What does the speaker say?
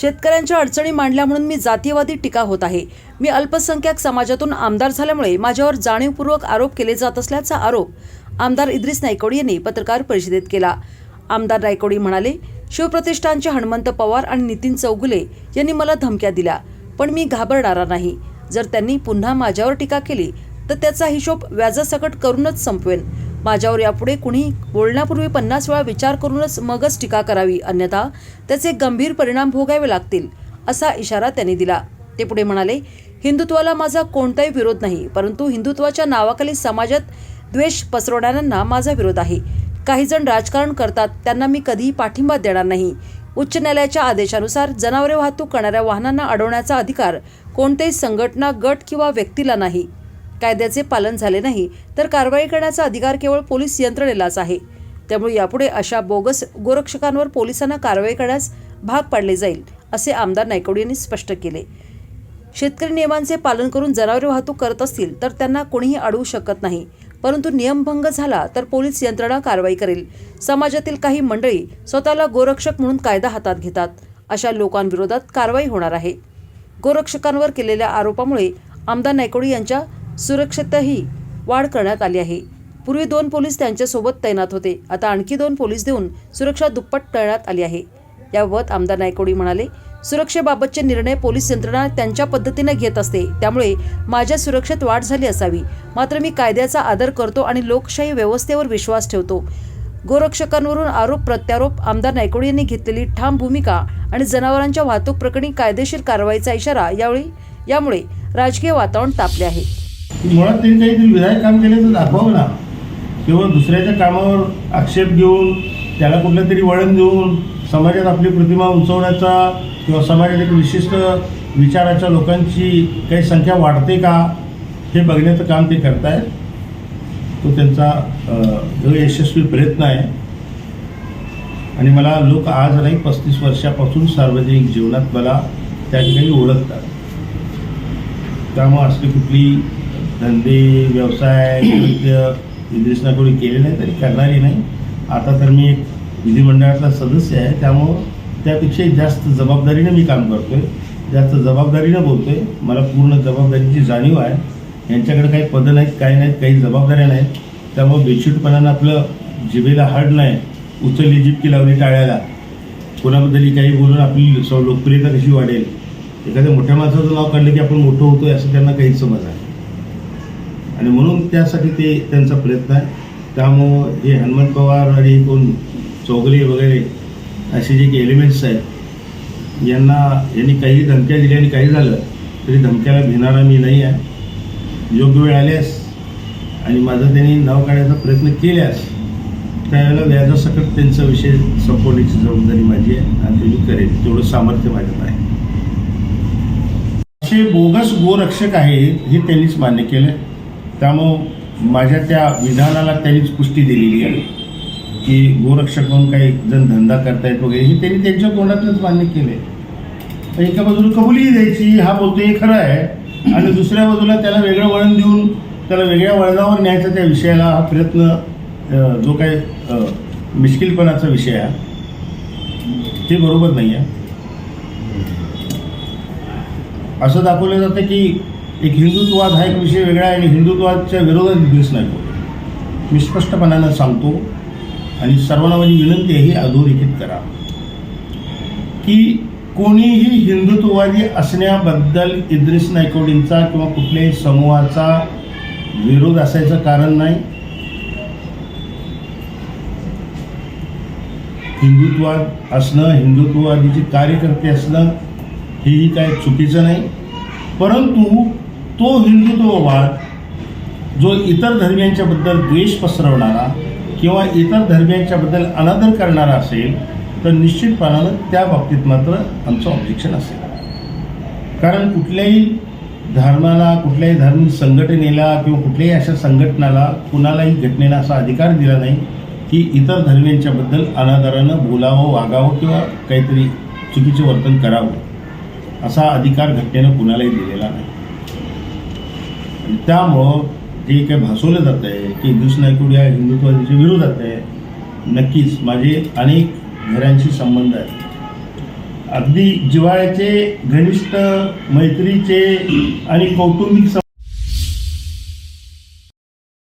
शेतकऱ्यांच्या अडचणी मांडल्या म्हणून मी जातीयवादी टीका होत आहे. मी अल्पसंख्याक समाजातून आमदार झाल्यामुळे माझ्यावर जाणीवपूर्वक आरोप केले जात असल्याचा आरोप आमदार इद्रिस नायकोडी यांनी पत्रकार परिषदेत केला. आमदार नायकोडी म्हणाले शिवप्रतिष्ठानचे हनुमंत पवार आणि नितीन चौगुले यांनी मला धमक्या दिल्या पण मी घाबरणारा नाही. जर त्यांनी पुन्हा माझ्यावर टीका केली तर त्याचा हिशोब व्याजासकट करूनच संपवेन. माझ्यावर यापुढे कुणी बोलण्यापूर्वी पन्नास वेळा विचार करूनच मगच टीका करावी अन्यथा त्याचे गंभीर परिणाम भोगावे लागतील असा इशारा त्यांनी दिला. ते पुढे म्हणाले हिंदुत्वाला माझा कोणताही विरोध नाही परंतु हिंदुत्वाच्या नावाखाली समाजात द्वेष पसरवणाऱ्यांना माझा विरोध आहे. काही जण राजकारण करतात त्यांना मी कधीही पाठिंबा देणार नाही. उच्च न्यायालयाच्या आदेशानुसार जनावरे वाहतूक करणाऱ्या वाहनांना अडवण्याचा अधिकार कोणत्याही संघटना गट किंवा व्यक्तीला नाही. कायद्याचे पालन झाले नाही तर कारवाई करण्याचा अधिकार केवळ पोलीस यंत्रणेलाच आहे. त्यामुळे यापुढे अशा बोगस गोरक्षकांवर पोलिसांना कारवाई करण्यास भाग पाडले जाईल असे आमदार नायकवडी यांनी स्पष्ट केले. शेतकरी नियमांचे पालन करून जनावरे वाहतूक करत असतील तर त्यांना कोणीही अडवू शकत नाही. परंतु नियमभंग झाला तर पोलीस यंत्रणा कारवाई करेल. समाजातील काही मंडळी स्वतःला गोरक्षक म्हणून कायदा हातात घेतात. अशा लोकांविरोधात कारवाई होणार आहे. गोरक्षकांवर केलेल्या आरोपामुळे आमदार नायकोडी यांच्या सुरक्षेतही वाढ करण्यात आली आहे. पूर्वी दोन पोलीस त्यांच्यासोबत तैनात होते. आता आणखी दोन पोलीस देऊन सुरक्षा दुप्पट करण्यात आली आहे. याबाबत आमदार नायकोडी म्हणाले सुरक्षेबाबतचे निर्णय पोलीस यंत्रणा त्यांच्या पद्धतीने घेत असते. त्यामुळे माझ्या सुरक्षेत वाढ झाली असावी. मात्र मी कायद्याचा आदर करतो आणि लोकशाही व्यवस्थेवर विश्वास ठेवतो. गोरक्षकांवरून आरोप प्रत्यारोप आमदार नायकोडी यांनी घेतलेली ठाम भूमिका आणि जनावरांच्या वाहतूक प्रकरणी कायदेशीर कारवाईचा इशारा यावेळी यामुळे राजकीय वातावरण तापले आहे. मुळात त्यांनी काहीतरी विधायक काम केल्याचं तर दाखवावं ना. केवळ दुसऱ्याच्या कामावर आक्षेप घेऊन त्याला कुठलं तरी वळण देऊन समाजात आपली प्रतिमा उंचवण्याचा किंवा समाजात एक विशिष्ट विचाराच्या लोकांची काही संख्या वाढते का हे बघण्याचं काम ते करतायत. तो त्यांचा यशस्वी प्रयत्न आहे. आणि मला लोक आज नाही पस्तीस वर्षापासून सार्वजनिक जीवनात मला त्या ठिकाणी ओळखतात. त्यामुळे असली कुठली धंदे व्यवसाय नृत्य इद्रिसना कोणी केले नाही तरी करणारी नाही. आता तर मी एक विधिमंडळातला सदस्य आहे त्यामुळं त्यापेक्षाही जास्त जबाबदारीनं मी काम करतोय. जास्त जबाबदारीनं बोलतोय. मला पूर्ण जबाबदारीची जाणीव आहे. यांच्याकडे काही पदं नाहीत काही नाहीत काही जबाबदाऱ्या नाहीत. त्यामुळं बेशूटपणानं आपलं जिभेला हाड नाही. उचलली जिबकी लावली टाळ्याला. कोणाबद्दलही काही बोलून आपली लोकप्रियता कशी वाढेल? एखाद्या मोठ्या माणसाचं नाव काढलं की आपण मोठं होतोय असं त्यांना काहीच समज आहे आणि म्हणून त्यासाठी ते त्यांचा प्रयत्न आहे. त्यामुळं हे हनुमंत पवार आणि कोण चौगले वगैरे असे जे काही एलिमेंट्स आहेत यांना यांनी काही धमक्या दिल्या आणि काही झालं तरी धमक्याला भिणारा मी नाही आहे. योग्य वेळ आल्यास आणि माझं त्यांनी नाव काढायचा प्रयत्न केल्यास त्यावेळेला व्याजासकट त्यांचा विषय संपवण्याची जबाबदारी माझी आहे आणि ते करेल तेवढं सामर्थ्य माझ्यात आहे. असे बोगस गोरक्षक आहेत हे त्यांनीच मान्य केलं त्यामुळं माझ्या त्या विधानाला त्यांनीच पुष्टी दिलेली आहे की गोरक्षक म्हणून काही जण धंदा करतायत वगैरे हे त्यांनी त्यांच्या तोंडातच मान्य केले एका बाजूला कबुलीही द्यायची हा बोलतो हे खरं आहे आणि दुसऱ्या बाजूला त्याला वेगळं वळण देऊन त्याला वेगळ्या वळणावर न्यायचा त्या विषयाला हा प्रयत्न जो काही मिश्किलपणाचा विषय आहे ते बरोबर नाही आहे असं दाखवलं जातं की एक हिंदुत्ववाद हा एक विषय वेगळा आहे आणि हिंदुत्वाच्या विरोधात दिवस नाही तो. मी स्पष्टपणानं सांगतो आणि सर्वांना माझी विनंती आहे ही अधोरेखित करा. की कोणीही हिंदुत्ववादी असण्याबद्दल इद्रिस नायकोडींचा किंवा कुठल्याही समूहाचा विरोध असायचं कारण नाही. हिंदुत्ववाद असणं हिंदुत्ववादीचे कार्यकर्ते असणं हेही काय चुकीचं नाही. परंतु तो हिंदुत्ववाद जो इतर धर्मियांच्याबद्दल द्वेष पसरवणारा किंवा इतर धर्मियांच्याबद्दल अनादर करणारा असेल तर निश्चितपणानं त्या बाबतीत मात्र आमचं ऑब्जेक्शन असेल. कारण कुठल्याही धर्माला कुठल्याही धर्म संघटनेला किंवा कुठल्याही अशा संघटनाला कुणालाही घटनेला असा अधिकार दिला नाही की इतर धर्मियांच्याबद्दल अनादरानं बोलावं वागावं किंवा काहीतरी चुकीचे वर्तन करावं असा अधिकार घटनेनं कुणालाही दिलेला नाही. त्यामुळं जे काही भासवलं जात आहे की हिंदूस नायकुड या हिंदुत्वाच्या विरोधात आहे नक्कीच माझे अनेक घरांशी संबंध आहेत. अगदी जिव्हाळ्याचे घनिष्ठ मैत्रीचे आणि कौटुंबिक